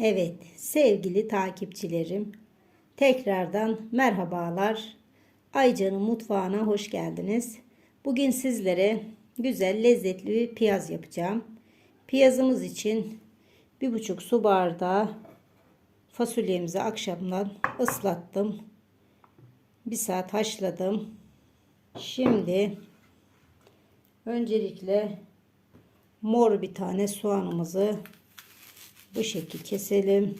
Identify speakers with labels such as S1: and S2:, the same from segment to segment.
S1: Evet, sevgili takipçilerim, tekrardan merhabalar. Aycan'ın mutfağına hoş geldiniz. Bugün sizlere güzel, lezzetli bir piyaz yapacağım. Piyazımız için bir buçuk su bardağı fasulyemizi akşamdan ıslattım. Bir saat haşladım. Şimdi öncelikle mor bir tane soğanımızı bu şekil keselim.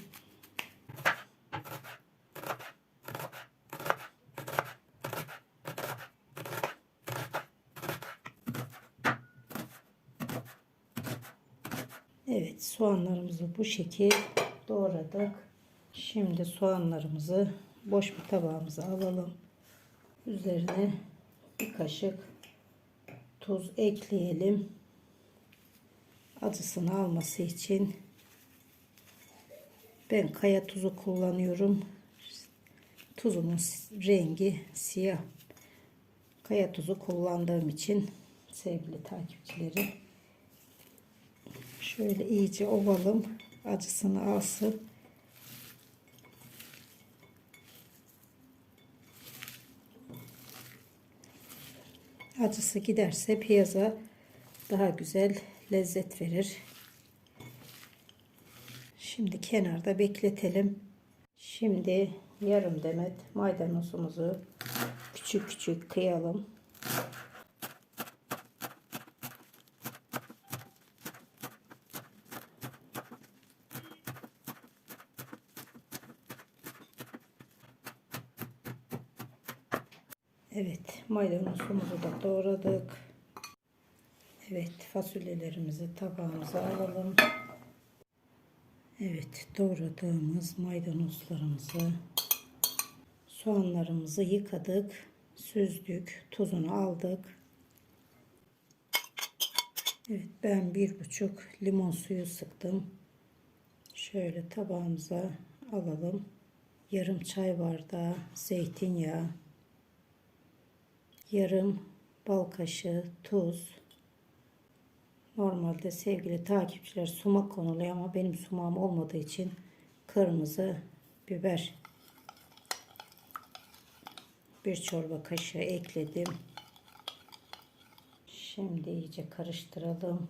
S1: Evet soğanlarımızı bu şekil doğradık. Şimdi soğanlarımızı boş bir tabağımıza alalım. Üzerine bir kaşık tuz ekleyelim. Acısını alması için ben kaya tuzu kullanıyorum. Tuzumun rengi siyah. Kaya tuzu kullandığım için sevgili takipçilerim. Şöyle iyice ovalım. Acısını alsın. Acısı giderse piyaza daha güzel lezzet verir. Şimdi kenarda bekletelim. Şimdi yarım demet maydanozumuzu küçük küçük kıyalım. Evet maydanozumuzu da doğradık. Evet fasulyelerimizi tabağımıza alalım. Evet doğradığımız maydanozlarımızı soğanlarımızı yıkadık. Süzdük. Tuzunu aldık. Evet ben bir buçuk limon suyu sıktım. Şöyle tabağımıza alalım. Yarım çay bardağı zeytinyağı. Yarım bal kaşığı tuz. Normalde sevgili takipçiler sumak konuluyor ama benim sumağım olmadığı için kırmızı biber bir çorba kaşığı ekledim. Şimdi iyice karıştıralım.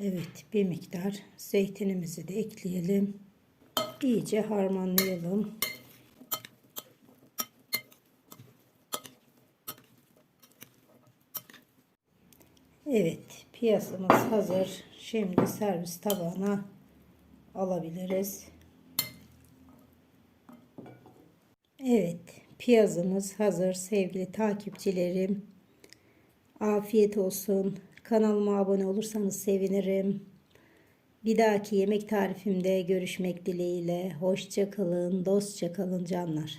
S1: Evet bir miktar zeytinimizi de ekleyelim. İyice harmanlayalım. Evet piyazımız hazır. Şimdi servis tabağına alabiliriz. Evet piyazımız hazır sevgili takipçilerim. Afiyet olsun. Kanalıma abone olursanız sevinirim. Bir dahaki yemek tarifimde görüşmek dileğiyle. Hoşça kalın, dostça kalın canlar.